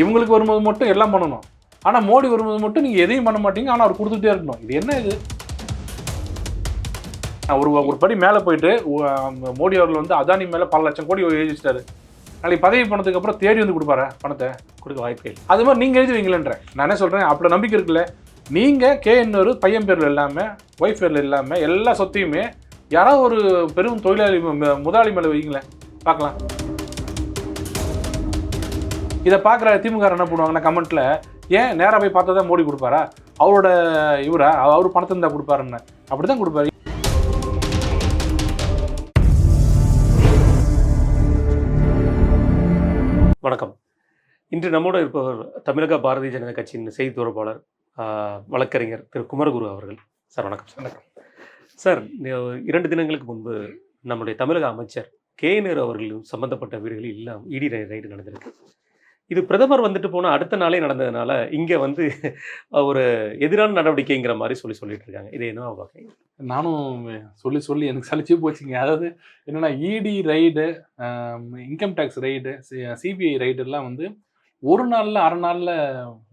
இவங்களுக்கு வரும்போது மட்டும் எல்லாம் பண்ணணும். ஆனால் மோடி வரும்போது மட்டும் நீங்கள் எதையும் பண்ண மாட்டீங்க. ஆனால் அவர் கொடுத்துட்டே இருக்கணும். இது என்ன இது? நான் ஒரு ஒரு படி மேலே போயிட்டு மோடி அவர்கள் வந்து அதானி மேலே பல லட்சம் கோடி எழுதிச்சிட்டாரு நாளைக்கு பதவி போனதுக்கு அப்புறம் தேடி வந்து கொடுப்பாரு? பணத்தை கொடுக்க வாய்ப்பு இல்லை. அது மாதிரி நீங்கள் எழுதி வைங்களேன்றேன் நான் என்ன சொல்கிறேன் அப்படி நம்பிக்கை இருக்குல்ல. நீங்கள் கே கேஎன்ஆர் பையன் பேரில் இல்லாமல் ஒய்ஃப் பேரில் இல்லாமல் எல்லா சொத்தையுமே யாராவது ஒரு பெரும் தொழிலாளி முதலாளி மேலே வைங்களேன். பார்க்கலாம். இதை பார்க்குற திமுக என்ன பண்ணுவாங்கன்னா கமெண்ட்டில் ஏன் நேராக போய் பார்த்தா தான் மோடி கொடுப்பாரா? அவரோட இவரா? அவர் பணத்தை இருந்தால் கொடுப்பாருன்னு. அப்படி தான் கொடுப்பாரு. வணக்கம். இன்று நம்மோடு இருப்பவர் தமிழக பாரதிய ஜனதா கட்சியின் செய்தி தொடர்பாளர் வழக்கறிஞர் திரு குமரகுரு அவர்கள். சார் வணக்கம். சார் வணக்கம். சார் இரண்டு தினங்களுக்கு முன்பு நம்முடைய தமிழக அமைச்சர் கே. நேரு அவர்களும் சம்பந்தப்பட்ட வீடுகளில் இல்லாம இடி ரைடு நடந்திருக்கு. இது பிரதமர் வந்துட்டு போனால் அடுத்த நாளே நடந்ததுனால இங்கே வந்து ஒரு எதிரான நடவடிக்கைங்கிற மாதிரி சொல்லி சொல்லிட்டு இருக்காங்க. இது என்ன வகை நானும் சொல்லி சொல்லி எனக்கு சலிச்சு போச்சுங்க. அதாவது என்னென்னா ED raid income tax raid CBI ரைடெல்லாம் வந்து ஒரு நாளில் அரை நாளில்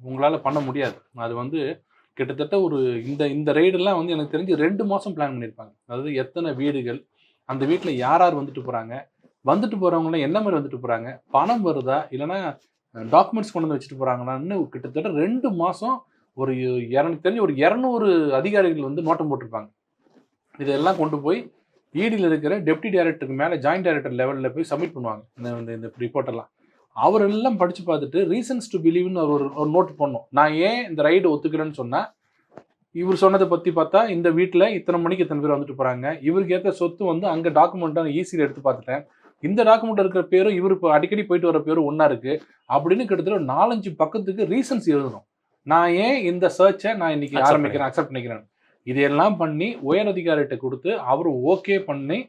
உங்களால் பண்ண முடியாது. அது வந்து கிட்டத்தட்ட ஒரு இந்த இந்த ரைடெல்லாம் வந்து எனக்கு தெரிஞ்சு ரெண்டு மாதம் பிளான் பண்ணியிருப்பாங்க அதாவது எத்தனை வீடுகள் அந்த வீட்டில் யார் யார் வந்துட்டு போகிறாங்க வந்துட்டு போகிறவங்களாம் என்ன மாதிரி வந்துட்டு போகிறாங்க பணம் வருதா இல்லைன்னா டாக்குமெண்ட்ஸ் கொண்டு வந்து வச்சுட்டு போகிறாங்களான்னு கிட்டத்தட்ட ரெண்டு மாதம் ஒரு இரநூத்தி தெரிஞ்சு ஒரு இரநூறு அதிகாரிகள் வந்து நோட்டம் போட்டிருப்பாங்க. இதெல்லாம் கொண்டு போய் ஈடியில் இருக்கிற டெப்டி டைரக்டருக்கு மேலே ஜாயிண்ட் டைரக்டர் லெவலில் போய் சப்மிட் பண்ணுவாங்க. இந்த இந்த இந்த ரிப்போர்ட்டெல்லாம் அவர் எல்லாம் படித்து பார்த்துட்டு ரீசன்ஸ் டு பிலீவ்னு ஒரு ஒரு நோட் பண்ணோம் நான் ஏன் இந்த ரைடு ஒத்துக்கிறேன்னு சொன்னால் இவர் சொன்னதை பற்றி பார்த்தா இந்த வீட்டில் இத்தனை மணிக்கு இத்தனை பேர் வந்துட்டு போகிறாங்க இவருக்கு ஏற்ற சொத்து வந்து அங்கே டாக்குமெண்ட்டாக ஈஸியில் எடுத்து பார்த்துட்டேன். இந்த டாக்குமெண்ட் இருக்கிற பேரும் இவர் இப்போ அடிக்கடி போயிட்டு வர பேரும் ஒன்றா இருக்குது அப்படின்னு கிட்டத்தட்ட நாலஞ்சு பக்கத்துக்கு ரீசன்ஸ் எழுதணும். நான் ஏன் இந்த சர்ச்சை நான் இன்னைக்கு ஆரம்பிக்கிறேன் அக்செப்ட் பண்ணிக்கிறேன்? இதையெல்லாம் பண்ணி உயர் அதிகாரிகிட்ட கொடுத்து அவர் ஓகே பண்ணி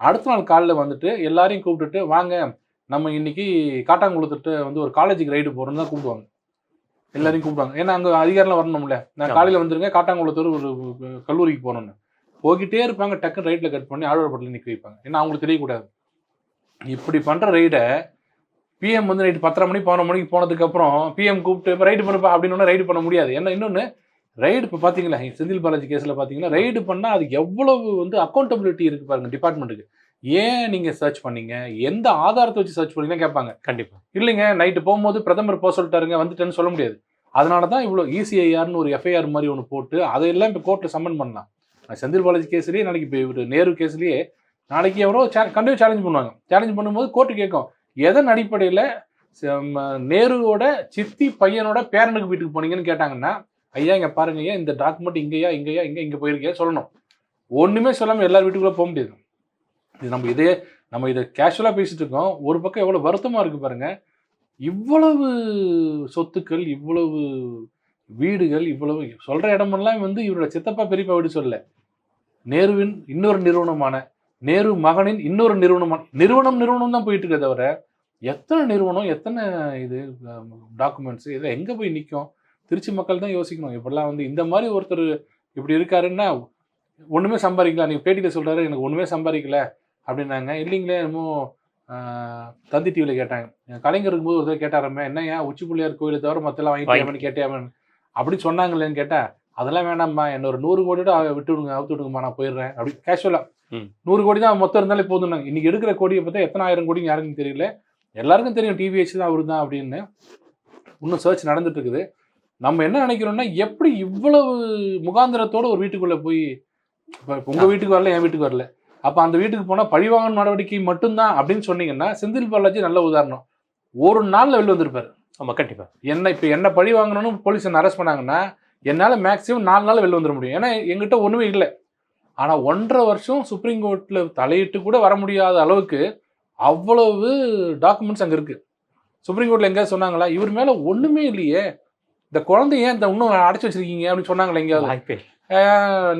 அடுத்த நாள் காலைல வந்துட்டு எல்லாரையும் கூப்பிட்டுட்டு வாங்க நம்ம இன்னைக்கு காட்டாங்குளத்துட்டு வந்து ஒரு காலேஜுக்கு ரைடு போகிறோம்னு தான் கூப்பிடுவாங்க. எல்லாரையும் கூப்பிடுவாங்க. ஏன்னா அங்கே அதிகாரிலாம் வரணும்ல. நான். காலையில் வந்துருங்க காட்டாங்குளத்தூர் ஒரு ஒரு கல்லூரிக்கு போகணும்னு. போய்கிட்டே இருப்பாங்க டக்குன்னு ரைட்டில் கட் பண்ணி ஆழ்வார்பட்டில் நிற்க வைப்பாங்க. ஏன்னா அவங்களுக்கு தெரியக்கூடாது. இப்படி பண்ணுற ரைடை பிஎம் வந்து நைட்டு பத்தரை மணி பதினொரு மணிக்கு போனதுக்கப்புறம் பிஎம் கூப்பிட்டு இப்போ ரைடு பண்ணுப்பா அப்படின்னு ரைடு பண்ண முடியாது. ஏன்னா இன்னொன்று ரைடு இப்போ பார்த்தீங்களா செந்தில் பாலாஜி கேஸில் பார்த்தீங்கன்னா ரைடு பண்ணால் அதுக்கு எவ்வளவு வந்து அக்கௌண்டபிலிட்டி இருக்குது பாருங்க டிபார்ட்மெண்ட்டுக்கு ஏன் நீங்கள் சர்ச் பண்ணீங்க? எந்த ஆதாரத்தை வச்சு சர்ச் பண்ணீங்கன்னா கேட்பாங்க. கண்டிப்பாக இல்லைங்க நைட்டு போகும்போது பிரதமர் போக சொல்லிட்டாருங்க வந்துட்டேன்னு சொல்ல முடியாது. அதனால தான் இவ்வளோ E இசிஐஆர்னு ஒரு எஃப்ஐஆர் மாதிரி ஒன்று போட்டு அதையெல்லாம் இப்போ கோர்ட்டில் சம்மன் பண்ணலாம். அது செந்தில் பாலாஜி கேஸ்லேயே நாளைக்கு இப்போ இவர் நேரு கேஸ்லேயே நாளைக்கு எவரோ கண்டிப்பாக சேலஞ்ச் பண்ணுவாங்க. சேலஞ்ச் பண்ணும்போது கோர்ட்டு கேட்கும் எதன் அடிப்படையில் நேருவோட சித்தி பையனோட பேரனுக்கு வீட்டுக்கு போனீங்கன்னு கேட்டாங்கன்னா ஐயா இங்கே பாருங்க ஐயா இந்த டாக்குமெண்ட் இங்கேயா இங்கேயா இங்கே இங்கே போயிருக்கியா சொல்லணும். ஒன்றுமே சொல்லாமல் எல்லார் வீட்டுக்குள்ளே போக முடியாது. இது நம்ம இதே நம்ம இதை கேஷுவலாக பேசிட்டு இருக்கோம். ஒரு பக்கம் எவ்வளோ வருத்தமாக இருக்குது பாருங்கள் இவ்வளவு சொத்துக்கள் இவ்வளவு வீடுகள் இவ்வளவு சொல்கிற இடமெல்லாம் வந்து இவரோட சித்தப்பா பெரியப்பா வீடு சொல்லலை. நேருவின் இன்னொரு நிறுவனமான நேரு மகனின் இன்னொரு நிறுவனமான நிறுவனம் நிறுவனம் தான் போயிட்டு இருக்கே தவிர எத்தனை நிறுவனம் எத்தனை இது டாக்குமெண்ட்ஸ் இதில் எங்கே போய் நிற்கும் திருச்சி மக்கள் தான் யோசிக்கணும். இப்படிலாம் வந்து இந்த மாதிரி ஒருத்தர் இப்படி இருக்காருன்னா ஒன்றுமே சம்பாதிக்கல. நீங்கள் பேட்டியில் சொல்கிறாரு எனக்கு ஒன்றுமே சம்பாதிக்கல அப்படின்னாங்க. இல்லைங்களே என்னமோ தந்தி டிவியில் கேட்டாங்க. கலைஞர் இருக்கும்போது ஒரு தடவை கேட்டாரமே என்ன ஏன் உச்சி பிள்ளையார் கோயிலை தவிர மற்றெல்லாம் வாங்கிட்டியாமன்னு கேட்டியாமன்னு. அப்படி சொன்னாங்களேன்னு கேட்டேன் அதெல்லாம் வேணாம்மா என்ன ஒரு நூறு கோடியோட விட்டு விடுங்க அவுத்து விடுங்கம்மா நான் போயிடுறேன். அப்படி கேஷுவலாக. நூறு கோடி தான் மொத்தம் இருந்தாலே போதும்னாங்க. இன்னைக்கு எடுக்கிற கோடியை பார்த்தா எத்தனை ஆயிரம் கோடின்னு யாருக்கும் தெரியல. எல்லாருக்கும் தெரியும் டிவிஹெச் தான் அவரு தான் அப்படின்னு. இன்னும் சர்ச் நடந்துட்டு இருக்குது. நம்ம என்ன நினைக்கிறோம்னா எப்படி இவ்வளவு முகாந்திரத்தோட ஒரு வீட்டுக்குள்ள போய் இப்போ உங்க வீட்டுக்கு வரல என் வீட்டுக்கு வரல. அப்ப அந்த வீட்டுக்கு போனா பழிவாங்கல் நடவடிக்கை மட்டும்தான் அப்படின்னு சொன்னீங்கன்னா செந்தில் பாலாஜி நல்ல உதாரணம். ஒரு நாள்ல வெளில வந்திருப்பாரு. ஆமாம் கண்டிப்பாக என்ன இப்போ என்ன பழி வாங்கணும்னு போலீஸ் என்ன அரெஸ்ட் பண்ணாங்கன்னா என்னால் மேக்ஸிமம் நாலு நாள் வெளில வந்துட முடியும். ஏன்னா எங்கிட்ட ஒன்றுமே இல்லை. ஆனால் ஒன்றரை வருஷம் சுப்ரீம் கோர்ட்டில் தலையிட்டு கூட வர முடியாத அளவுக்கு அவ்வளவு டாக்குமெண்ட்ஸ் அங்கே இருக்குது சுப்ரீம் கோர்ட்டில் எங்கேயாவது சொன்னாங்களா? இவர் மேலே ஒன்றுமே இல்லையே. இந்த குழந்தை ஏன் இந்த இன்னும் அடைச்சி வச்சிருக்கீங்க அப்படின்னு சொன்னாங்களா எங்கேயாவது?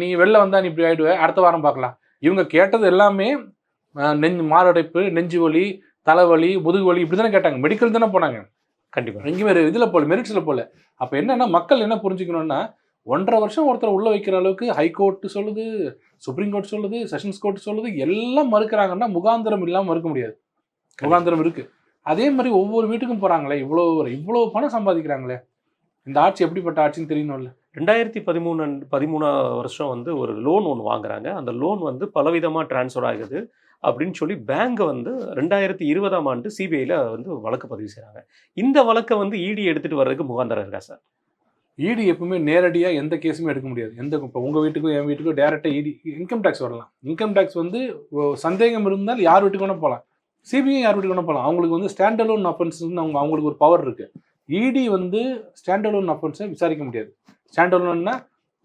நீ வெளில வந்தா நீ இப்படி ஆயிடுவ அடுத்த வாரம் பார்க்கலாம். இவங்க கேட்டது எல்லாமே நெஞ்சு மாரடைப்பு நெஞ்சு வலி தலைவலி முதுகு வலி இப்படி தானே கேட்டாங்க. மெடிக்கல் தானே போனாங்க. கண்டிப்பாக எங்கேயுமே இதில் போல மெரிட்ஸில் போல. அப்போ என்னன்னா மக்கள் என்ன புரிஞ்சுக்கணும்னா ஒன்றரை வருஷம் ஒருத்தர் உள்ள வைக்கிற அளவுக்கு ஹைகோர்ட் சொல்லுது சுப்ரீம் கோர்ட் சொல்லுது செஷன்ஸ் கோர்ட் சொல்லுது எல்லாம் மறுக்கிறாங்கன்னா முகாந்திரம் இல்லாமல் மறுக்க முடியாது. முகாந்திரம் இருக்கு. அதே மாதிரி ஒவ்வொரு வீட்டுக்கும் போறாங்களே இவ்வளோ இவ்வளோ பணம் சம்பாதிக்கிறாங்களே இந்த ஆட்சி எப்படிப்பட்ட ஆட்சின்னு தெரியணும்ல? ரெண்டாயிரத்தி பதிமூணு பதிமூணாவது வருஷம் வந்து ஒரு லோன் ஒன்று வாங்குறாங்க. அந்த லோன் வந்து பலவிதமாக ட்ரான்ஸ்ஃபர் ஆகுது அப்படின்னு சொல்லி பேங்க் வந்து ரெண்டாயிரத்தி இருபதாம் ஆண்டு சிபிஐயில் வந்து வழக்கு பதிவு செய்கிறாங்க இந்த வழக்கை வந்து இடி எடுத்துகிட்டு வர்றதுக்கு முகாந்தரம் இருக்கா சார்? இடி எப்பவுமே நேரடியாக எந்த கேஸுமே எடுக்க முடியாது. எந்த இப்போ உங்கள் வீட்டுக்கும் என் வீட்டுக்கும் டேரெக்டாக இடி இன்கம் டேக்ஸ் வரலாம். இன்கம் டேக்ஸ் வந்து சந்தேகம் இருந்தால் யார் வீட்டுக்கு வேணால் போகலாம் சிபிஐ யார் வீட்டுக்கு வேணால் போகலாம் அவங்களுக்கு வந்து ஸ்டாண்டலோன் அஃபென்ஸ்னு அவங்க அவங்களுக்கு ஒரு பவர் இருக்குது இடி வந்து ஸ்டாண்டலோன் அஃபென்ஸை விசாரிக்க முடியாது. ஸ்டாண்டலோன்னா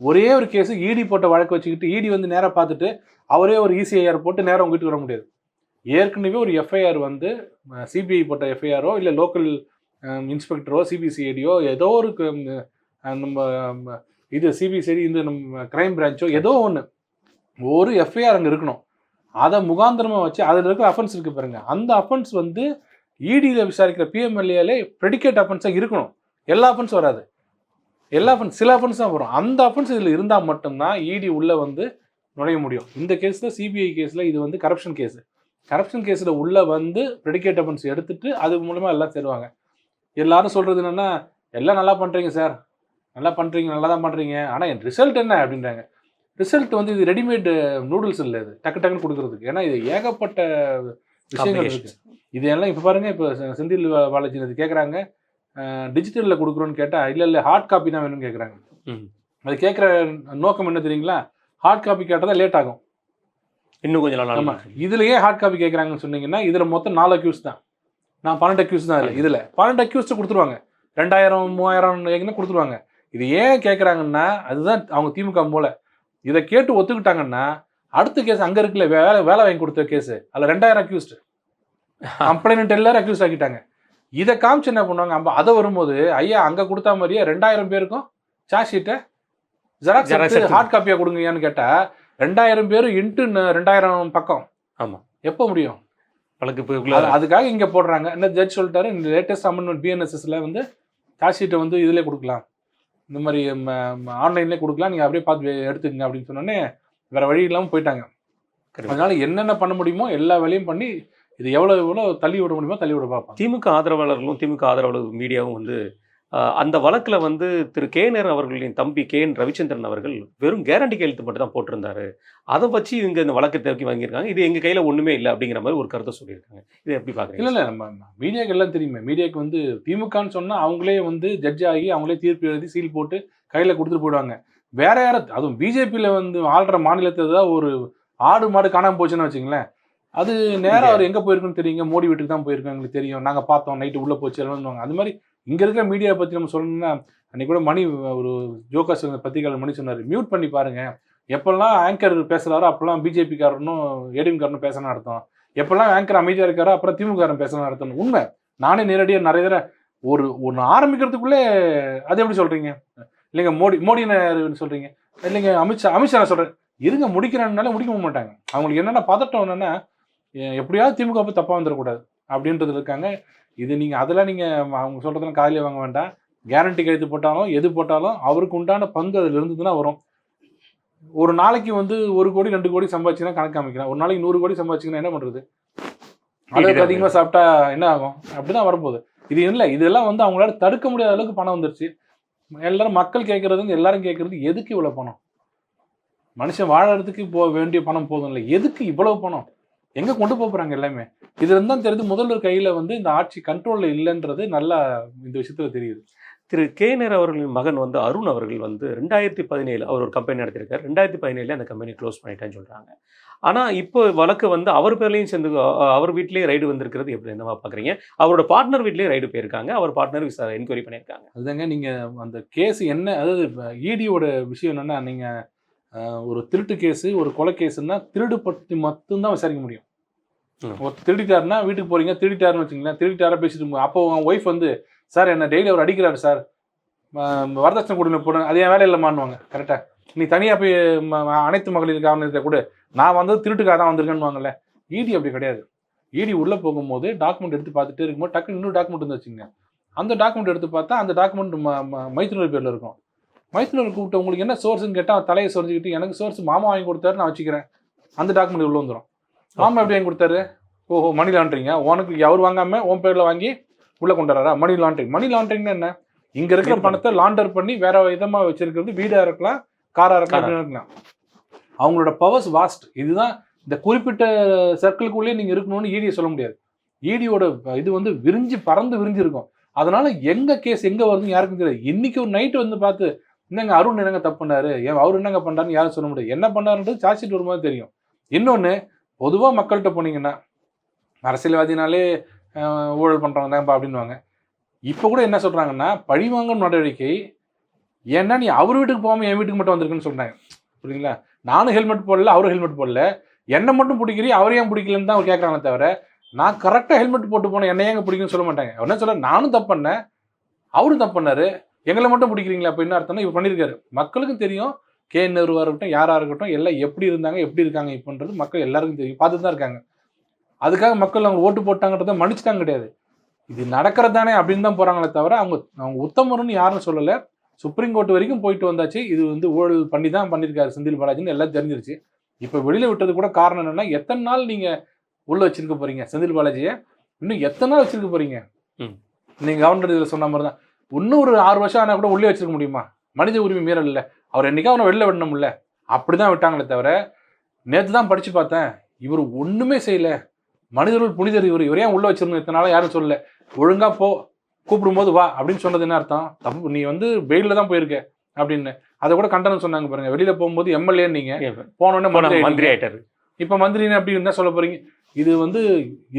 ஒரே ஒரு கேஸு இடி போட்ட வழக்கு வச்சுக்கிட்டு இடி வந்து நேராக பார்த்துட்டு அவரே ஒரு இசிஐஆர் போட்டு நேராக உங்கள் வீட்டுக்கு வர முடியாது. ஏற்கனவே ஒரு எஃப்ஐஆர் வந்து சிபிஐ போட்ட எஃப்ஐஆரோ இல்லை லோக்கல் இன்ஸ்பெக்டரோ சிபிசிஐடியோ ஏதோ ஒரு நம்ம இது சிபிசிஐடி இந்த நம்ம கிரைம் பிரான்ச்சோ ஏதோ ஒன்று ஒரு எஃப்ஐஆர் அங்கே இருக்கணும். அதை முகாந்திரமாக வச்சு அதில் இருக்கிற அஃபென்ஸ் இருக்குது பாருங்க. அந்த அஃபென்ஸ் வந்து இடியில் விசாரிக்கிற பிஎம்எல்ஏலே ப்ரெடிகேட் அஃபென்ஸாக இருக்கணும். எல்லா அஃபென்ஸ் வராது. எல்லா அஃபென்ஸ் சில அஃபென்ஸ் தான் வரும். அந்த அஃபென்ஸ் இதில் இருந்தால் மட்டும்தான் இடி உள்ளே வந்து நுழைய முடியும். இந்த கேஸில் சிபிஐ கேஸில் இது வந்து கரப்ஷன் கேஸு கரப்ஷன் கேஸில் உள்ளே வந்து ப்ரெடிகேட் அஃபென்ஸ் எடுத்துட்டு அது மூலமாக எல்லாம் சேருவாங்க. எல்லாரும் சொல்கிறது என்னென்னா எல்லாம் நல்லா பண்ணுறீங்க சார். நல்லா பண்ணுறீங்க நல்லா தான் பண்ணுறீங்க ஆனால் என் ரிசல்ட் என்ன அப்படின்றாங்க. ரிசல்ட் வந்து இது ரெடிமேடு நூடுல்ஸ் இல்லை இது. டக்கு டக்குன்னு கொடுக்கறதுக்கு. ஏன்னா இது ஏகப்பட்ட விஷயங்கள் இருக்கு. இது எல்லாம் இப்போ பாருங்க இப்போ செந்தில் பாலாஜி இது கேட்குறாங்க டிஜிட்டலில் கொடுக்குறோன்னு கேட்டால் இல்லை இல்லை ஹார்ட் காப்பி தான் வேணும்னு கேட்குறாங்க. அது கேட்குற நோக்கம் என்ன தெரியுங்களா? ஹார்ட் காப்பி கேட்டால் தான் லேட் ஆகும். இன்னும் கொஞ்சம் நாள் ஆமா. இதுலயே ஹார்ட் காப்பி கேட்குறாங்கன்னு சொன்னீங்கன்னா இதுல மொத்தம் நாலு அக்யூஸ் தான். நான் பன்னெண்டு அக்யூஸ் தான் இல்லை இதுல பன்னெண்டு அக்யூஸ்ட்டு கொடுத்துருவாங்க. ரெண்டாயிரம் மூவாயிரம் ஏங்கன்னா கொடுத்துருவாங்க. இது ஏன் கேட்குறாங்கன்னா அதுதான் அவங்க திமுக போல இதை கேட்டு ஒத்துக்கிட்டாங்கன்னா அடுத்த கேஸ் அங்க இருக்குல்ல வேலை வேலை வாங்கி கொடுத்த கேஸ் அதுல ரெண்டாயிரம் அக்யூஸ்ட் கம்ப்ளைண்ட் எல்லாரும் அக்யூஸ் ஆக்கிட்டாங்க. இதை காமிச்சு என்ன பண்ணுவாங்க? அப்ப அதை வரும்போது ஐயா அங்க கொடுத்தா மாதிரியே ரெண்டாயிரம் பேருக்கும் சார்ஜ் ஷீட்டை ஜெராக்ஸ். ஹார்ட் காப்பியா கொடுங்கன்னு கேட்டா ரெண்டாயிரம் பேர் இன்ட்டு ரெண்டாயிரம் பக்கம். ஆமா. எப்போ முடியும்? வழக்கு அதுக்காக இங்க போடுறாங்க. என்ன ஜட்ஜ் சொல்லிட்டாரு? இந்த லேட்டஸ்ட் அமெண்ட்மெண்ட் பிஎன்எஸ்எஸ்ல வந்து சார்ஜ் ஷீட்டை வந்து இதுல கொடுக்கலாம். இந்த மாதிரி ஆன்லைன்லேயே கொடுக்கலாம். நீங்க அப்படியே பார்த்து எடுத்துக்கங்க அப்படின்னு சொன்னோடனே வேற வழி இல்லாம போயிட்டாங்க. அதனால என்னென்ன பண்ண முடியுமோ எல்லா வேலையும் பண்ணி இது எவ்வளவு எவ்வளவு தள்ளி விட முடியுமோ தள்ளி விட பார்ப்பாங்க. திமுக ஆதரவாளர்களும் திமுக ஆதரவாளர் மீடியாவும் வந்து அந்த வழக்குல வந்து திரு கே நேர் அவர்களின் தம்பி கே என் ரவிச்சந்திரன் அவர்கள் வெறும் கேரண்டி கையெழுத்து மட்டும் தான் போட்டிருந்தாரு. அதை வச்சு இவங்க இந்த வழக்கு தூக்கி வாங்கியிருக்காங்க. இது எங்க கையில ஒண்ணுமே இல்லை அப்படிங்கிற மாதிரி ஒரு கருத்தை சொல்லியிருக்காங்க. இதை எப்படி இல்ல பாக்குறீங்க? இல்ல நம்ம மீடியாக்கு எல்லாம் தெரியுமே. மீடியாக்கு வந்து திமுகன்னு சொன்னா அவங்களே வந்து ஜட்ஜ் ஆகி அவங்களே தீர்ப்பு எழுதி சீல் போட்டு கையில கொடுத்துட்டு போயிடுவாங்க. வேற யார அதுவும் பிஜேபியில வந்து ஆள்ற மாநிலத்தை தான் ஒரு ஆடு மாடு காணாம போச்சுன்னு வச்சுங்களேன் அது நேரா அவர் எங்க போயிருக்குன்னு தெரியுங்க. மோடி வீட்டுக்கு தான் போயிருக்கோம் எங்களுக்கு தெரியும். நாங்க பார்த்தோம் நைட்டு உள்ள போச்சு எல்லாம் அது மாதிரி இங்கே இருக்கிற மீடியாவை பற்றி நம்ம சொல்லணும்னா அன்றைக்கூட கூட மணி ஒரு ஜோக்கா சொன்ன பத்திரிகையாளர் மணி சொன்னார் மியூட் பண்ணி பாருங்கள் எப்பெல்லாம் ஆங்கர் பேசுகிறாரோ அப்போல்லாம் பிஜேபிக்காரனும் ஏடிஎம்காரனும் பேசணும் அர்த்தம். எப்பெல்லாம் ஆங்கர் அமைதியாக இருக்காரோ அப்புறம் திமுகாரன் பேசணும் அர்த்தம். உண்மை. நானே நேரடியாக நிறைய தடவை ஒரு ஒன்று ஆரம்பிக்கிறதுக்குள்ளே அது எப்படி சொல்கிறீங்க இல்லைங்க மோடி மோடி சொல்கிறீங்க இல்லைங்க அமித்ஷா அமித்ஷா நான் சொல்கிறேன் இருங்க முடிக்கிறேன்னாலே முடிக்க மாட்டாங்க. அவங்களுக்கு என்னென்ன பதட்டம் என்னென்னா எப்படியாவது திமுக போய் வந்துடக்கூடாது அப்படின்றது இருக்காங்க. இது நீங்க அதெல்லாம் நீங்க அவங்க சொல்றதெல்லாம் காலையில வாங்க வேண்டாம். கேரண்டி கைது போட்டாலும் எது போட்டாலும் அவருக்கு உண்டான பங்கு அதுல இருந்ததுன்னா வரும். ஒரு நாளைக்கு வந்து ஒரு கோடி ரெண்டு கோடி சம்பாதிச்சுன்னா கணக்கு காமிக்கலாம். ஒரு நாளைக்கு நூறு கோடி சம்பாதிச்சுன்னா என்ன பண்றது? அளவுக்கு இதுதான் அதிகமா சாப்பிட்டா என்ன ஆகும்? அப்படிதான் வரப்போகுது. இது இல்லை இதெல்லாம் வந்து அவங்களால தடுக்க முடியாத அளவுக்கு பணம் வந்துருச்சு. எல்லாரும் மக்கள் கேட்கறது வந்து எல்லாரும் கேட்கறது எதுக்கு இவ்வளவு பணம்? மனுஷன் வாழறதுக்கு போ வேண்டிய பணம் போதும் இல்லை எதுக்கு இவ்வளவு பணம்? எங்க கொண்டு போப் போறாங்க எல்லாமே? இதுல இருந்தா தெரியுது முதல்வர் கையில வந்து இந்த ஆட்சி கண்ட்ரோல்ல இல்லைன்றது நல்லா இந்த விஷயத்துல தெரியுது. திரு கே நேர் அவர்களின் மகன் வந்து அருண் அவர்கள் வந்து ரெண்டாயிரத்தி பதினேழு அவர் ஒரு கம்பெனி நடத்திருக்காரு ரெண்டாயிரத்தி பதினேழுல அந்த கம்பெனி க்ளோஸ் பண்ணிட்டேன்னு சொல்றாங்க. ஆனா இப்போ வழக்கு வந்து அவர் பேர்லையும் சேர்ந்து அவர் வீட்லயே ரைடு வந்திருக்கிறது எப்படி என்னவா பாக்குறீங்க? அவரோட பார்ட்னர் வீட்லயே ரைடு போயிருக்காங்க. அவர் பார்ட்னர் என்கொயரி பண்ணியிருக்காங்க. அதுதாங்க நீங்க அந்த கேஸ் என்ன அதாவது இடியோட விஷயம் என்னன்னா நீங்க அஹ், ஒரு திருட்டு கேஸ் ஒரு கொலை கேஸ்னா திருடு பற்றி மட்டும்தான் விசாரிக்க முடியும். ஒரு திருடிட்டாருன்னா வீட்டுக்கு போறீங்க திருடிட்டாருன்னு வச்சுங்களேன் திருடிட்டாரா பேசிட்டு. அப்போ உங்க ஒய்ஃப் வந்து சார் என்ன டெய்லி அவர் அடிக்கிறாரு சார். வரதட்சணை கொடுங்க போடுங்க. அது என் வேலை இல்லைம்மான்னுவாங்க. கரெக்டா நீ தனியா போய் அனைத்து மகளிர் கவனத்தை கூட. நான் வந்தது திருட்டுக்காக தான் வந்திருக்கேன்னுவாங்கல்ல. இடி அப்படி கிடையாது. இடி உள்ள போகும்போது டாக்குமெண்ட் எடுத்து பார்த்துட்டே இருக்கும்போது டக்குன்னு இன்னொரு டாக்குமெண்ட் வந்து வச்சுங்க அந்த டாக்குமெண்ட் எடுத்து பார்த்தா அந்த டாக்குமெண்ட் மைத்தினர் பேர்ல இருக்கும். மைத்தினர் கூப்பிட்டு உங்களுக்கு என்ன சோர்ஸ்னு கேட்டால் தலையை சொரிஞ்சுக்கிட்டு எனக்கு சோர்ஸ் மாமா வாங்கி கொடுத்தாரு நான் வச்சுக்கிறேன். அந்த டாக்குமெண்ட் உள்ள வந்துடும் மாமா எப்படி வாங்கி கொடுத்தாரு? ஓஹோ மணி லாண்ட்ரிங்க உனக்கு அவர் வாங்காம உன் பேர்ல வாங்கி உள்ள கொண்டு வராரா? மணி லாண்ட்ரிங் மணி லாண்ட்ரிங்னா என்ன? இங்க இருக்கிற. பணத்தை லாண்டர் பண்ணி வேற விதமா வச்சிருக்கிறது வீடா இருக்கலாம் காரா இருக்கலாம் இருக்கலாம். அவங்களோட பவர்ஸ் வாஸ்ட் இதுதான் இந்த குறிப்பிட்ட சர்க்கிளுக்குள்ளேயே நீங்க இருக்கணும்னு ஈடியை சொல்ல முடியாது. ஈடியோட இது வந்து விரிஞ்சு பறந்து விரிஞ்சு இருக்கும் அதனால எங்க கேஸ் எங்க வருதுன்னு யாருக்கும் தெரியாது. இன்னைக்கு ஒரு நைட் வந்து பார்த்து என்னங்க அருண் என்னங்க தப்பு பண்ணாரு? ஏன் அவர் என்னங்க பண்ணுறாருன்னு யாரும் சொல்ல முடியாது. என்ன பண்ணாருன்றது சார்ஜ் ஷீட் வரும்போது தெரியும். இன்னொன்று பொதுவாக மக்கள்கிட்ட போனீங்கன்னா அரசியல்வாதினாலே ஊழல் பண்ணுறவங்க தான்ப்பா அப்படின்னுவாங்க. இப்போ கூட என்ன சொல்கிறாங்கன்னா பழிவாங்கும் நடவடிக்கை ஏன்னா நீ அவர் வீட்டுக்கு போகாமல் என் வீட்டுக்கு மட்டும் வந்திருக்குன்னு சொல்கிறாங்க புரியுங்களா நானும் ஹெல்மெட் போடல அவரும் ஹெல்மெட் போடல. என்னை மட்டும் பிடிக்கிறீ அவர் ஏன் பிடிக்கலன்னு தான் அவர் கேட்கறாங்களே தவிர நான் கரெக்டாக ஹெல்மெட் போட்டு போனேன் என்னை ஏங்க பிடிக்குன்னு சொல்ல மாட்டாங்க. என்ன சொல்ல நானும் தப்பு பண்ணேன் அவரும் தப்பு பண்ணாரு. எங்களை மட்டும் பிடிக்கிறீங்களா? அப்போ என்ன அர்த்தம்னா இவர் பண்ணியிருக்காரு. மக்களுக்கும் தெரியும் கே நேருவாக இருக்கட்டும் யாராக இருக்கட்டும் எல்லாம் எப்படி இருந்தாங்க எப்படி இருக்காங்க இப்போன்றது மக்கள் எல்லாருக்கும் தெரியும். பார்த்துட்டு தான் இருக்காங்க. அதுக்காக மக்கள் அவங்க ஓட்டு போட்டாங்கன்றதை மன்னிச்சிட்டாங்க கிடையாது. இது நடக்கிறது தானே அப்படின்னு தான் போகிறாங்களே தவிர அவங்க அவங்க உத்தமருன்னு யாரும் சொல்லலை. சுப்ரீம் கோர்ட் வரைக்கும் போயிட்டு வந்தாச்சு. இது வந்து ஊழல் பண்ணி தான் பண்ணியிருக்காரு செந்தில் பாலாஜின்னு எல்லாம் தெரிஞ்சிருச்சு. இப்போ வெளியில் விட்டது கூட காரணம் என்னன்னா எத்தனை நாள் நீங்கள் உள்ள வச்சிருக்க போறீங்க செந்தில் பாலாஜியை? இன்னும் எத்தனை நாள் வச்சிருக்க போறீங்க? ம். நீங்க கவர்னர் இதில் சொன்ன மாதிரி தான். இன்னும் ஒரு ஆறு வருஷம் ஆனால் கூட உள்ளே வச்சிருக்க முடியுமா? மனித உரிமை மீறல் இல்லை. அவர் என்னைக்கா அவனை வெளில விடணும்ல? அப்படிதான் விட்டாங்களே தவிர நேற்று தான் படிச்சு பார்த்தேன். இவர் ஒண்ணுமே செய்யல. மனிதர்கள் புனிதர் இவர். இவரே உள்ள வச்சிருந்தோம் இத்தனை நாளா யாரும் சொல்லல. ஒழுங்கா போ கூப்பிடும்போது வா அப்படின்னு சொன்னது என்ன அர்த்தம்? தப்பு நீ வந்து வெயில்ல தான் போயிருக்க அப்படின்னு. அதை கூட கண்டனம் சொன்னாங்க பாருங்க. வெளியில போகும்போது எம்எல்ஏ நீங்க. போனோடனே போன மந்திரி. ஆயிட்டாரு. இப்ப மந்திரின்னு அப்படி என்ன சொல்ல போறீங்க? இது வந்து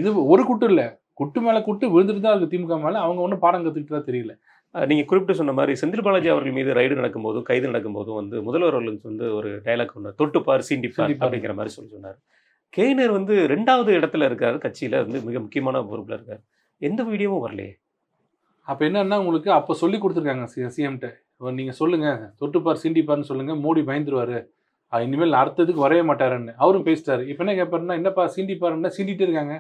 இது ஒரு குட்டு இல்ல. குட்டு மேல குட்டு விழுந்துட்டு தான் இருக்கு. திமுக மேல அவங்க ஒன்றும் பாடம் கத்துக்கிட்டதா தெரியல. அஹ் நீங்க குறிப்பிட்டு சொன்ன மாதிரி செந்தில் பாலாஜி அவர்கள் மீது ரைடு நடக்கும்போதும் கைது நடக்கும்போதும் வந்து முதல்வர் அவர்களுக்கு வந்து ஒரு டைலாக் ஒன்று தொட்டுப்பார் சீண்டிப்பார். அப்படிங்கிற மாதிரி சொல்லி சொன்னார். கேனர் வந்து ரெண்டாவது இடத்துல இருக்காரு கட்சியில வந்து மிக முக்கியமான பொறுப்புல இருக்காரு. எந்த வீடியோவும் வரலையே. அப்ப என்னன்னா உங்களுக்கு அப்ப சொல்லி கொடுத்துருக்காங்க சிஎம்கிட்ட நீங்க சொல்லுங்க தொட்டுப்பார் சீண்டிப்பார்னு சொல்லுங்க மோடி பயந்துருவாரு. இனிமேல் அடுத்ததுக்கு வரவே மாட்டாருன்னு. அவரும் பேசிட்டாரு. இப்ப என்ன கேட்பாருன்னா என்னப்பா சீண்டிப்பாருன்னா சீண்டிட்டே இருக்காங்க.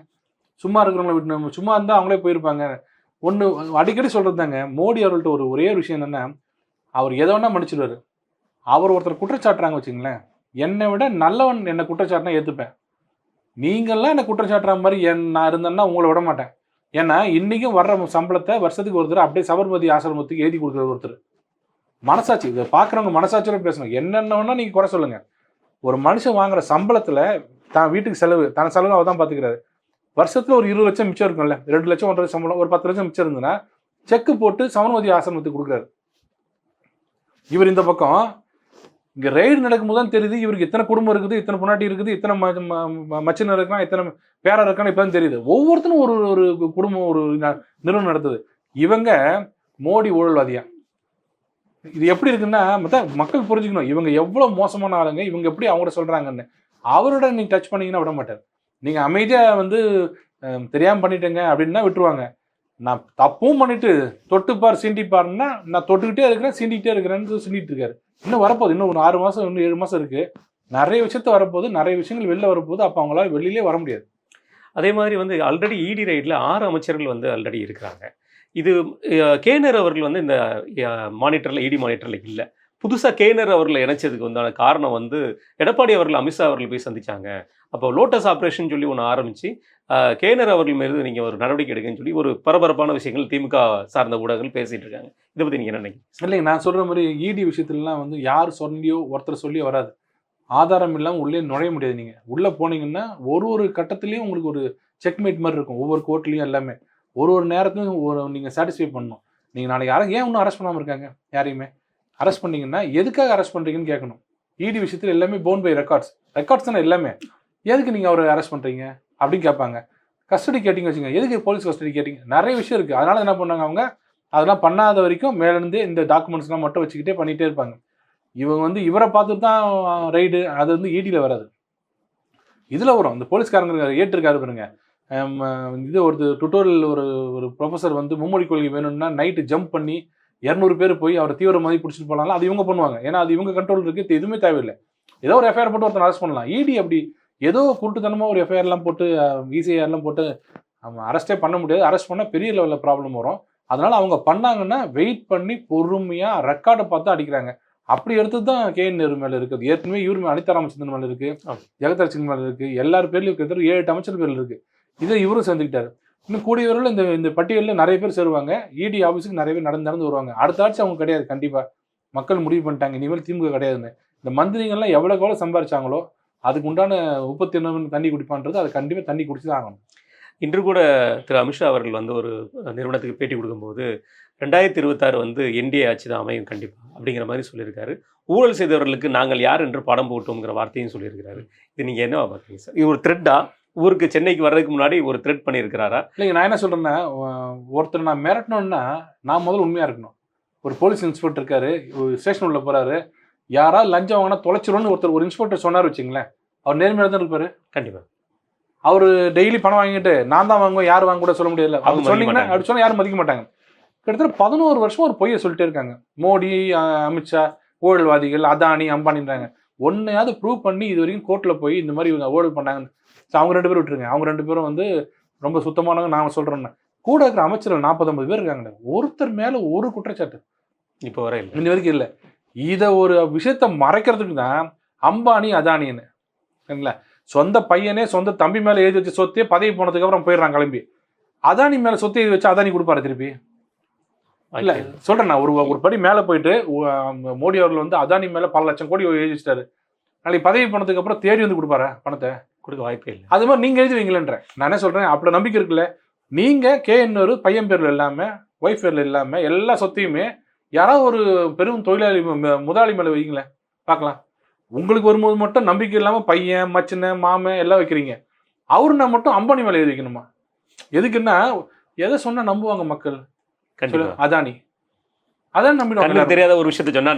சும்மா இருக்கிறவங்கள விட்டு சும்மா இருந்தா அவங்களே போயிருப்பாங்க. ஒன்று அடிக்கடி சொல்கிறது தாங்க மோடி அவர்கள்ட்ட ஒரு ஒரே ஒரு விஷயம் என்னென்னா அவர் எதை வேணால் மன்னிச்சிடுவாரு. அவர் ஒருத்தர் குற்றச்சாட்டுறாங்க வச்சுங்களேன் என்னை விட நல்லவன் என்னை குற்றச்சாட்டுனா ஏற்றுப்பேன் நீங்கள்லாம் என்னை குற்றச்சாட்டுற மாதிரி என் நான் இருந்தேன்னா உங்களை விட மாட்டேன். ஏன்னா இன்றைக்கும் வர்ற சம்பளத்தை வருஷத்துக்கு ஒருத்தர் அப்படியே சபர்மதி ஆசிரமத்துக்கு எழுதி கொடுக்குற ஒருத்தர். மனசாட்சி இதை பார்க்குறவங்க மனசாட்சியோட பேசணும். என்னென்ன நீங்கள் குறை சொல்லுங்கள் ஒரு மனுஷன் வாங்குற சம்பளத்தில் தான் வீட்டுக்கு செலவு தன் செலவு அவர் தான் பார்த்துக்கிறாரு. வருஷத்துல ஒரு இருபது லட்சம் மிச்சம் இருக்கும்ல. ரெண்டு லட்சம் ஒன்றரை சம்பளம் ஒரு பத்து லட்சம் மிச்சம் இருந்ததுன்னா செக்கு போட்டு சமர்மதி ஆசிரமத்துக்கு கொடுக்குறாரு. இவர் இந்த பக்கம் இங்க ரைடு நடக்கும்போது தான் தெரியுது இவருக்கு இத்தனை குடும்பம் இருக்குது இத்தனை பொன்னாட்டி இருக்குது இத்தனை ம- ம- ம- மச்சினர் இருக்கான் இத்தனை பேரா இருக்கான்னு இப்போ தெரியுது. ஒவ்வொருத்தரும் ஒரு ஒரு குடும்பம் ஒரு ந- நிறுவனம் நடத்துது. இவங்க மோடி ஊழல்வாதியா? இது எப்படி இருக்குன்னா மொத்தம் மக்கள் புரிஞ்சுக்கணும். இவங்க எவ்வளவு மோசமான ஆளுங்க இவங்க எப்படி அவங்கள சொல்றாங்கன்னு. அவரோட நீங்க டச் பண்ணீங்கன்னா விட மாட்டார். நீங்கள் அமைதியாக வந்து தெரியாமல் பண்ணிட்டேங்க அப்படின்னா விட்டுருவாங்க. நான் தப்பும் பண்ணிட்டு தொட்டுப்பார் சீண்டிப்பாருன்னா நான் தொட்டுக்கிட்டே இருக்கிறேன் சீண்டிக்கிட்டே இருக்கிறேன்னு சொல்லிட்டு இருக்காரு இன்னும் வரப்போகுது இன்னும் ஒரு ஆறு மாதம் இன்னும் ஏழு மாதம் இருக்குது நிறைய விஷயத்த வரப்போகுது நிறைய விஷயங்கள் வெளில வரப்போகுது அப்போ அவங்களால வெளியிலே வர முடியாது. அதே மாதிரி வந்து ஆல்ரெடி இடி ரைடில் ஆறு அமைச்சர்கள் வந்து ஆல்ரெடி இருக்கிறாங்க. இது கேனர் அவர்கள் வந்து இந்த மானிட்டரில் இடி மானிட்டரில் இல்லை. புதுசாக கேனர் அவர்களை இணைச்சதுக்கு உண்டான காரணம் வந்து எடப்பாடி அவர்கள் அமித்ஷா அவர்கள் போய் சந்திச்சாங்க. அப்போ லோட்டஸ் ஆப்ரேஷன் சொல்லி ஒன்று ஆரம்பித்து கேனர் அவர்கள் மீது நீங்கள் ஒரு நடவடிக்கை எடுக்குன்னு சொல்லி ஒரு பரபரப்பான விஷயங்கள் திமுக சார்ந்த ஊடகங்கள் பேசிகிட்டு இருக்காங்க. இதை பற்றி நீங்கள் என்ன நினைக்கிறீங்க? இல்லைங்க நான் சொல்கிற மாதிரி இடி விஷயத்துலலாம் வந்து யார் சொல்லியோ ஒருத்தர் சொல்லியோ வராது. ஆதாரம் இல்லாமல் உள்ளே நுழைய முடியாது நீங்கள் உள்ளே போனீங்கன்னா ஒரு ஒரு கட்டத்துலேயும் உங்களுக்கு ஒரு செக்மேட் மாதிரி இருக்கும். ஒவ்வொரு கோர்ட்லேயும் எல்லாமே. ஒரு ஒரு நேரத்துலையும் ஒரு நீங்கள் சாட்டிஸ்ஃபை பண்ணணும். நீங்கள் நாளைக்கு யாரும் ஏன் இன்னும் அரெஸ்ட் பண்ணாமல் இருக்காங்க? யாரையுமே. அரெஸ்ட் பண்ணீங்கன்னா எதுக்காக அரெஸ்ட் பண்ணுறீங்கன்னு கேட்கணும். இடி விஷயத்தில் எல்லாமே போன் பை ரெக்கார்ட்ஸ் ரெக்கார்ட்ஸ் தானே எல்லாமே. எதுக்கு நீங்கள் அவரை அரெஸ்ட் பண்ணுறீங்க அப்படின்னு கேட்பாங்க. கஸ்டடி கேட்டிங்க வச்சுங்க எதுக்கு போலீஸ் கஸ்டடி கேட்டிங்க? நிறைய விஷயம் இருக்குது அதனால என்ன பண்ணாங்க அவங்க? அதெல்லாம் பண்ணாத வரைக்கும் மேலேருந்தே இந்த டாக்குமெண்ட்ஸ்லாம் மட்டும் வச்சுக்கிட்டே பண்ணிகிட்டே இருப்பாங்க. இவங்க வந்து இவரை பார்த்துட்டு தான் ரைடு அது வந்து ஈடியில் வராது. இதில் வரும். இந்த போலீஸ்காரங்க ஏற்றிருக்காரு பாருங்க. இது ஒரு டுட்டோரியல் ஒரு ஒரு ப்ரொஃபஸர் வந்து மும்மொழி கொள்கை வேணும்னா நைட்டு ஜம்ப் பண்ணி இரநூறு பேர் போய் அவரை தீவிரவாதி பிடிச்சிட்டு போகலாம் அது இவங்க பண்ணுவாங்க. ஏன்னா அது இவங்க கண்ட்ரோல் இருக்கு இது எதுவுமே தேவையில்லை. ஏதோ ஒரு எஃப்ஐஆர் போட்டு ஒருத்தன் அரெஸ்ட் பண்ணலாம். இடி அப்படி ஏதோ குருட்டுத்தனமாக ஒரு எஃப்ஐஆர்லாம் போட்டு இசிஐஆர்லாம் போட்டு அவன் அரெஸ்டே பண்ண முடியாது. அரெஸ்ட் பண்ணால் பெரிய லெவலில் ப்ராப்ளம் வரும். அதனால அவங்க பண்ணாங்கன்னா வெயிட் பண்ணி பொறுமையா ரெக்கார்டை பார்த்து அடிக்கிறாங்க. அப்படி எடுத்து தான் கே என் நேரு மேல இருக்குது ஏற்கனவே இவர் மேல அனிதா ராமச்சந்திரன் மேல இருக்கு ஆமா. ஜெகதர் சிங் மேல இருக்கு. எல்லார் பேர்லயும் கிட்டத்தட்ட ஏழு அமைச்சர் பேர்ல இருக்கு. இதை இவரும் சேர்ந்துக்கிட்டாரு. இன்னும் கூடிய விரைவில் இந்த இந்த பட்டியலில் நிறைய பேர் சேருவாங்க. இடி ஆஃபீஸுக்கு நிறைய பேர் நடந்து நடந்து வருவாங்க. அடுத்த ஆட்சி அவங்க கிடையாது கண்டிப்பாக மக்கள் முடிவு பண்ணிட்டாங்க. இனிமேல் திமுக கிடையாதுன்னு. இந்த மந்திரிகள்லாம் எவ்வளோக்கு எவ்வளோ சம்பாரிச்சாங்களோ அதுக்கு உண்டான முப்பத்தி ஒன்று தண்ணி குடிப்பான்றது அது கண்டிப்பாக தண்ணி குடிச்சு தான் ஆகணும். இன்று கூட திரு அமித்ஷா அவர்கள் வந்து ஒரு நிறுவனத்துக்கு பேட்டி கொடுக்கும்போது ரெண்டாயிரத்தி இருபத்தாறு வந்து என்டிஏ ஆட்சி தான் அமையும் கண்டிப்பாக அப்படிங்கிற மாதிரி சொல்லியிருக்காரு. ஊழல் செய்தவர்களுக்கு நாங்கள் யார் என்று படம் போட்டோங்கிற வார்த்தையும் சொல்லியிருக்கிறாரு. இது நீங்கள் என்ன பார்க்குறீங்க சார்? இது ஒரு த்ரெட்டா ஊருக்கு சென்னைக்கு வர்றதுக்கு முன்னாடி ஒரு த்ரெட் பண்ணியிருக்கிறாரா? இல்லைங்க நான் என்ன சொல்கிறேன்னா ஒருத்தர் நான் மிரட்டணும்னா நான் முதல்ல உண்மையாக இருக்கணும். ஒரு போலீஸ் இன்ஸ்பெக்டர் இருக்காரு ஒரு ஸ்டேஷன் உள்ள போகிறாரு யாராவது லஞ்சம் வாங்கினா தொலைச்சிரும்னு ஒருத்தர் ஒரு இன்ஸ்பெக்டர் சொன்னார் வச்சுங்களேன் அவர் நேர்மையாக தான் இருப்பாரு. கண்டிப்பாக அவர் டெய்லி பணம் வாங்கிட்டு நான் தான் வாங்குவேன் யார் வாங்க கூட சொல்ல முடியல. அவங்க சொன்னீங்கன்னா. அப்படி சொன்னா யாரும் மதிக்க மாட்டாங்க. கிட்டத்தட்ட பதினோரு வருஷம் ஒரு பொய்யை சொல்லிட்டே இருக்காங்க. மோடி அமித்ஷா ஊழல்வாதிகள் அதானி அம்பானின்றாங்க. ஒன்னையாவது ப்ரூவ் பண்ணி இது வரைக்கும் கோர்ட்டில் போய் இந்த மாதிரி இவங்க ஊழல் பண்ணாங்க சரி, அவங்க ரெண்டு பேரும் விட்டுருங்க. அவங்க ரெண்டு பேரும் வந்து ரொம்ப சுத்தமானவங்க நான் சொல்கிறேன்னு கூட இருக்கிற அமைச்சர்கள் நாற்பது ஐம்பது பேர் இருக்காங்க ஒருத்தர் மேலே ஒரு குற்றச்சாட்டு. இப்போ வர இல்லை. இன்ன வரைக்கும் இல்லை. இதை ஒரு விஷயத்த மறைக்கிறதுக்கு தான் அம்பானி அதானின்னு. சரிங்களா? சொந்த பையனே சொந்த தம்பி மேலே எழுதி வச்ச சொத்தே பதவி போனதுக்கு அப்புறம் போயிடுறான் கிளம்பி. அதானி மேலே சொத்தை எழுதி வச்சு அதானி கொடுப்பாரு திருப்பி? இல்ல சொல்றேன் நான். ஒரு ஒரு படி மேலே போயிட்டு மோடி அவர்கள் வந்து அதானி மேலே பல லட்சம் கோடி எழுதி வச்சிட்டாரு. நாளைக்கு பதவி போனதுக்கு அப்புறம் தேடி வந்து கொடுப்பாரா பணத்தை? கொடுக்க வாய்ப்பே இல்லை. அது மாதிரி நீங்க எழுதி வைங்களேன்றேன் நான் என்ன சொல்றேன்? அப்படி நம்பிக்கை இருக்குல்ல. நீங்க கே ஒரு பையன் பேர்ல இல்லாம ஒய்ஃப் பேர்ல இல்லாம எல்லா சொத்தையுமே யாராவது ஒரு பெரும் தொழிலாளி முதலாளி மேல வைங்களேன் பார்க்கலாம். உங்களுக்கு வரும்போது மட்டும் நம்பிக்கை இல்லாம பையன் மச்சின மாமன் எல்லாம் வைக்கிறீங்க. அவருன்னா மட்டும் அம்பானி மேல எழுதி வைக்கணுமா? எதுக்குன்னா எதை சொன்னா நம்புவாங்க மக்கள்? அதானி. அதான் நம்பிடுவாங்க. தெரியாத ஒரு விஷயத்த சொன்னா.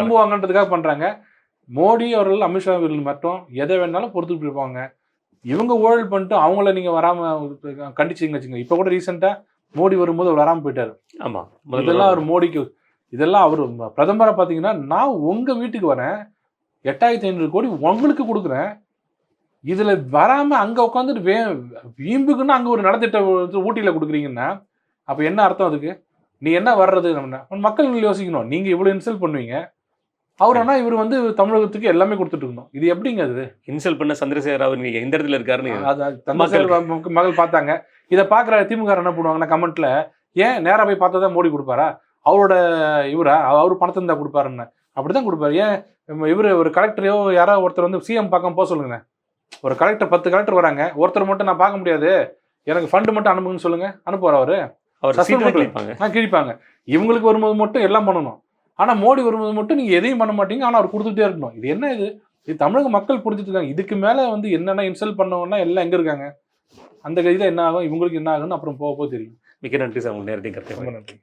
நம்புவாங்கன்றதுக்காக பண்றாங்க. மோடி அவர்கள் அமித்ஷா அவர்கள் மட்டும் எதை வேணாலும் பொறுத்துட்டு இருப்பாங்க. இவங்க ஊழல் பண்ணிட்டு அவங்கள நீங்க வராம கண்டிச்சிங்க வச்சுங்க இப்ப கூட ரீசெண்டா மோடி வரும்போது அவர் வராம போயிட்டாரு. ஆமா. இதெல்லாம் அவர் மோடிக்கு இதெல்லாம் அவர் பிரதமரா பாத்தீங்கன்னா நான் உங்க வீட்டுக்கு வரேன். எட்டாயிரத்தி ஐநூறு கோடி உங்களுக்கு கொடுக்குறேன். இதுல வராம அங்க உட்காந்துட்டு வே வீம்புக்குன்னு அங்க ஒரு நலத்திட்ட ஊட்டியில கொடுக்குறீங்கன்னா அப்ப என்ன அர்த்தம் அதுக்கு? நீ என்ன வர்றது? நம்ம மக்கள் யோசிக்கணும். நீங்க இவ்வளவு இன்சல்ட் பண்ணுவீங்க. அவர் ஆனா இவர் வந்து தமிழகத்துக்கு எல்லாமே கொடுத்துட்டு இருக்கணும் இது எப்படிங்க அது? இன்சல்ட் பண்ண சந்திரசேகர் அவர் நீங்க எந்த இடத்துல இருக்காருன்னு மக- மகள் பார்த்தாங்க. இதை பார்க்குற திமுக என்ன பண்ணுவாங்கன்னா கமெண்ட்ல ஏன் நேரா போய் பார்த்தா தான் மோடி கொடுப்பாரா? அவரோட இவரா? அவர் பணத்தை இருந்தா கொடுப்பாருன்னு. அப்படிதான் கொடுப்பாரு. ஏன் இவர் ஒரு கலெக்டரையோ யாராவது ஒருத்தர் வந்து சிஎம் பார்க்க போக சொல்லுங்க ஒரு கலெக்டர் பத்து கலெக்டர் வராங்க. ஒருத்தர் மட்டும் நான் பார்க்க முடியாது. எனக்கு ஃபண்டு மட்டும் அனுப்புங்கன்னு சொல்லுங்க. அனுப்புவார் அவரு? அவர் கிழிப்பாங்க. இவங்களுக்கு வரும்போது மட்டும் எல்லாம் பண்ணணும். ஆனா மோடி வரும்போது மட்டும் நீங்க எதையும் பண்ண மாட்டீங்க. ஆனா அவர் கொடுத்துட்டே இருக்கணும். இது என்ன இது? இது தமிழக மக்கள் புரிஞ்சுட்டு இருக்காங்க. இதுக்கு மேல வந்து என்னென்ன இன்சல்ட் பண்ணவங்கன்னா எல்லாம் எங்க இருக்காங்க? அந்த கதியில என்ன ஆகும்? இவங்களுக்கு என்ன ஆகும்னு அப்புறம் போக போக தெரியும். மிக்க நன்றி சார். உங்க நேரத்தையும் கருத்தை ரொம்ப நன்றி.